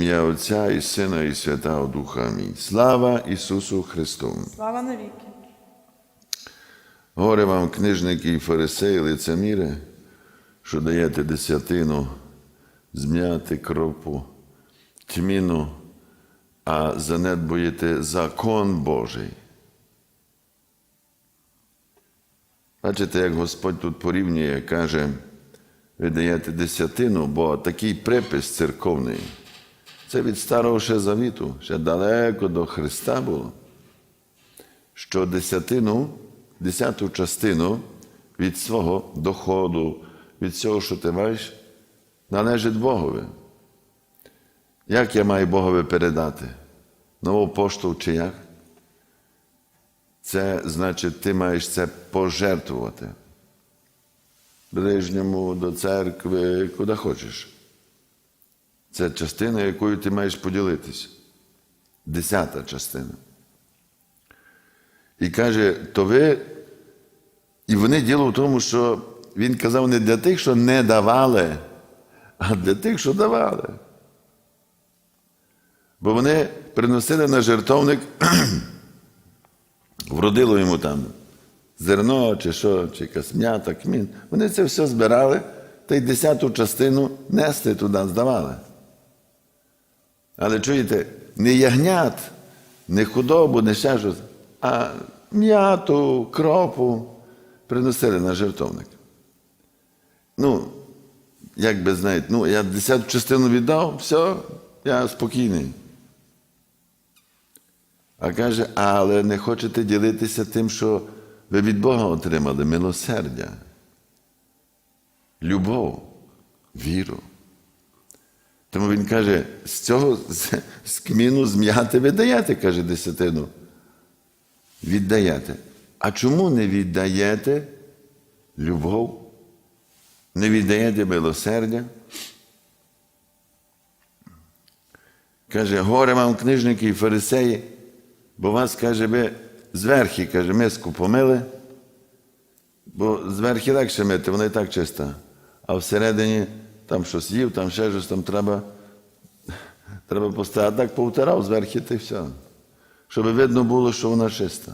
Ім'я Отця і Сина, і Святого Духа. Амінь. Слава Ісусу Христу! Слава навіки. Горе вам, книжники і фарисеї, лицеміри, що даєте десятину, зм'яти кропу, тьміну, а занедбуєте закон Божий. Бачите, як Господь тут порівнює, каже, ви даєте десятину, бо такий припис церковний. Це від старого ще завіту, ще далеко до Христа було що десятину, десяту частину від свого доходу, від цього, що ти маєш, належить Богові. Як я маю Богові передати? Нову пошту чи як? Це значить, ти маєш це пожертвувати. Ближньому, до церкви, куди хочеш. Це частина, якою ти маєш поділитись. Десята частина. І каже, то ви. І вони діло в тому, що він казав не для тих, що не давали, а для тих, що давали. Бо вони приносили на жертовник, вродило йому там зерно, чи що, чи якась кмін. Вони це все збирали та й десяту частину несли туди, здавали. Але чуєте, не ягнят, не худобу, не ще щось, а м'яту, кропу приносили на жертовник. Ну, як би знаєте, ну, я десяту частину віддав, все, я спокійний. А каже, але не хочете ділитися тим, що ви від Бога отримали милосердя, любов, віру. Тому він каже, з цього з, з кміну зм'яти ви даєте, каже десятину. Віддаєте. А чому не віддаєте любов? Не віддаєте милосердя? Каже, горе вам книжники і фарисеї, бо вас, каже, ви зверхи, каже, миску помили, бо зверхи легше мити, вона і так чиста. А всередині там щось їв, там ще щось, там треба, треба поставити. Так повтирав зверхи, й все. Щоб видно було, що вона чиста.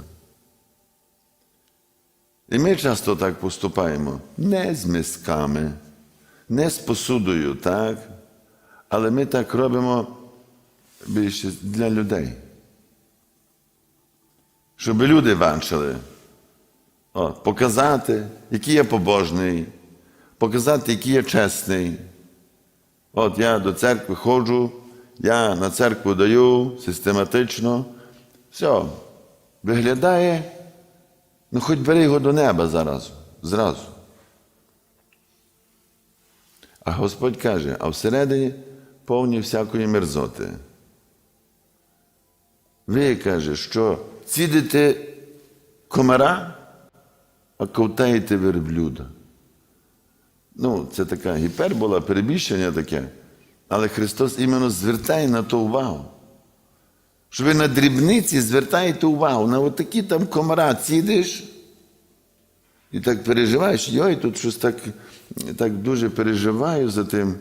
І ми часто так поступаємо не з мисками, не з посудою, так? Але ми так робимо більше для людей. Щоб люди бачили, О, показати, який я побожний, показати, який я чесний. От я до церкви ходжу, я на церкву даю систематично. Все, виглядає. Ну, хоч бери його до неба зараз, зразу. А Господь каже, а всередині повні всякої мерзоти. Ви каже, що цідите комара, а ковтаєте верблюда. Ну, це така гіпербола, перебільшення таке. Але Христос іменно звертає на то увагу. Що ви на дрібниці звертаєте увагу на отакі там комара цідиш і так переживаєш, йой, тут щось так, так дуже переживаю за тим,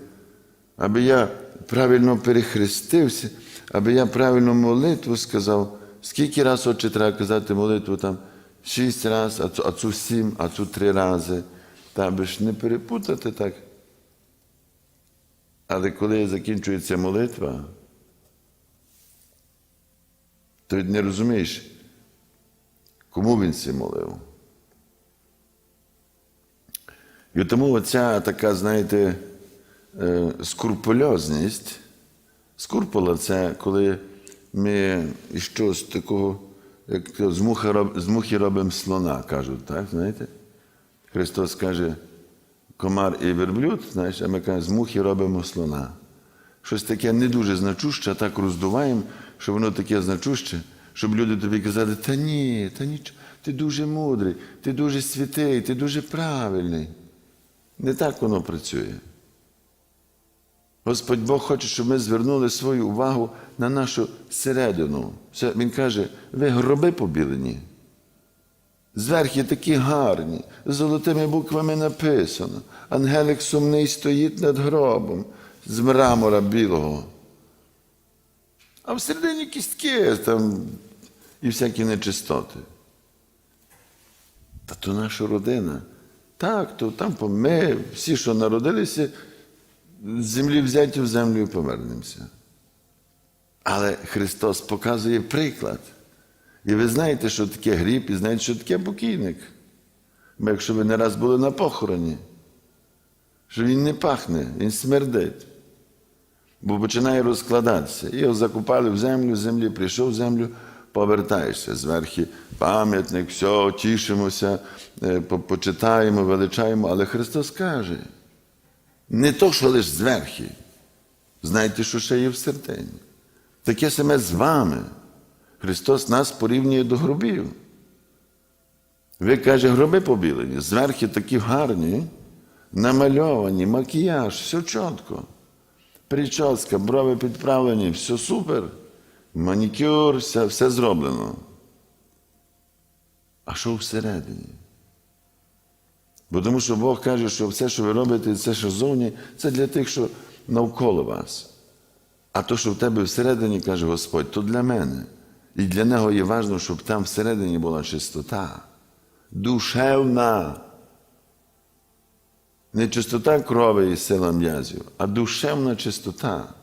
аби я правильно перехрестився, аби я правильно молитву сказав. Скільки раз отче треба казати молитву там? Шість разів, а цю сім, а цю три рази. Та аби ж не перепутати так. Але коли закінчується молитва, то не розумієш, кому він це молив. І тому оця така, знаєте, е, скрупульозність. Скурпула це коли ми щось такого, як з мухи робимо слона, кажуть, так, знаєте? Христос каже, комар і верблюд, знаєш, а ми кажемо, з мухи робимо слона. Щось таке не дуже значуще, а так роздуваємо, що воно таке значуще, щоб люди тобі казали, та ні, та нічого, ти дуже мудрий, ти дуже святий, ти дуже правильний. Не так воно працює. Господь Бог хоче, щоб ми звернули свою увагу на нашу середину. Він каже, ви гроби побілені. Зверхи такі гарні, з золотими буквами написано. Ангелик сумний стоїть над гробом з мрамора білого. А всередині кістки там і всякі нечистоти. Та то наша родина. Так, то там ми, всі, що народилися, з землі взяті в землю повернемося. Але Христос показує приклад. І ви знаєте, що таке гріб, і знаєте, що таке покійник. Бо якщо ви не раз були на похороні, що він не пахне, він смердить. Бо починає розкладатися. Його закопали в землю, з землі прийшов в землю, повертаєшся зверху, пам'ятник, все, тішимося, е, почитаємо, величаємо. Але Христос каже, не то, що лише зверху. Знайте, що ще є в сердині. Таке саме з вами. Христос нас порівнює до гробів. Ви каже, гроби побілені, зверху такі гарні, намальовані, макіяж, все чітко. Прическа, брови підправлені, все супер. Манікюр, все, все зроблено. А що всередині? Бо тому що Бог каже, що все, що ви робите, все, що зовні, це для тих, що навколо вас. А то, що в тебе всередині, каже Господь, то для мене. І для нього є важливо, щоб там всередині була чистота. Душевна. Не чистота крові і сила м'язів, а душевна чистота.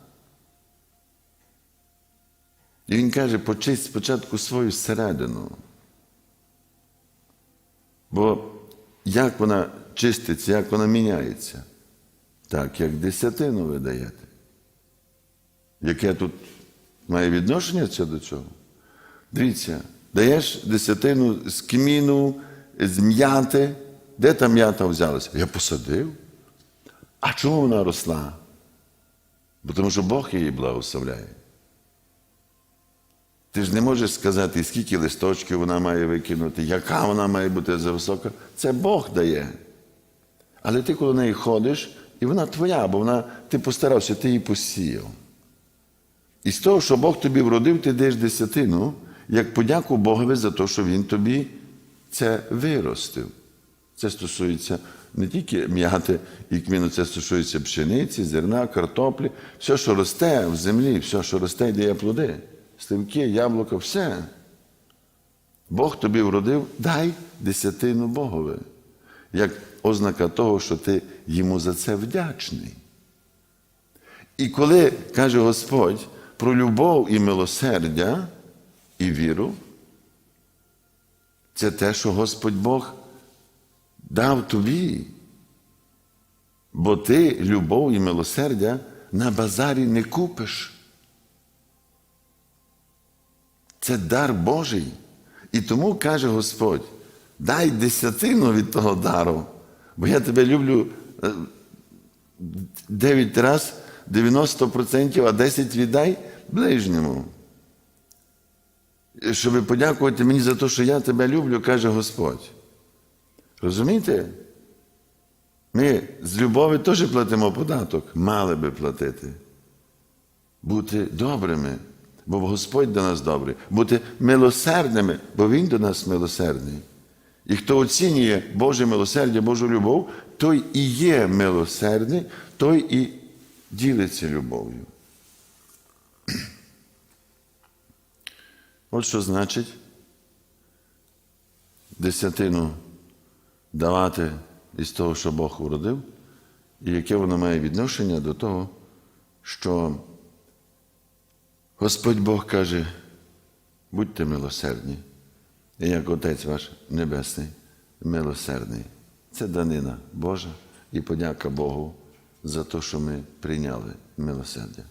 І він каже, почисть спочатку свою середину. Бо як вона чиститься, як вона міняється? Так, як десятину ви даєте. Яке тут має відношення це до цього? Дивіться, даєш десятину з кміну, з м'яти. Де та м'ята взялася? Я посадив. А чому вона росла? Бо тому що Бог її благословляє. Ти ж не можеш сказати, скільки листочків вона має викинути, яка вона має бути зависока. Це Бог дає. Але ти коло неї ходиш, і вона твоя, бо вона, ти постарався, ти її посіяв. І з того, що Бог тобі вродив, ти даєш десятину, як подяку Богові за те, що Він тобі це виростив. Це стосується не тільки м'яти і кміну, це стосується пшениці, зерна, картоплі, все, що росте в землі, все, що росте і дає плоди, сливки, яблука, все. Бог тобі вродив, дай десятину Богові, як ознака того, що ти йому за це вдячний. І коли каже Господь про любов і милосердя і віру, це те, що Господь Бог дав тобі. Бо ти любов і милосердя на базарі не купиш. Це дар Божий. І тому каже Господь: дай десятину від того дару, бо я тебе люблю е, 9 раз 90%, а 10 віддай ближньому. Щоб подякувати мені за те, що я тебе люблю, каже Господь. Розумієте? Ми з любові теж платимо податок, мали би платити. Бути добрими, бо Господь до нас добрий, бути милосердними, бо Він до нас милосердний. І хто оцінює Боже милосердя, Божу любов, той і є милосердний, той і ділиться любов'ю. От що значить десятину давати із того, що Бог уродив, і яке воно має відношення до того, що Господь Бог каже, будьте милосердні, як Отець ваш Небесний, милосердний. Це данина Божа і подяка Богу за те, що ми прийняли милосердя.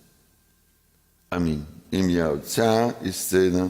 Амінь. Ім'я Отця і Сина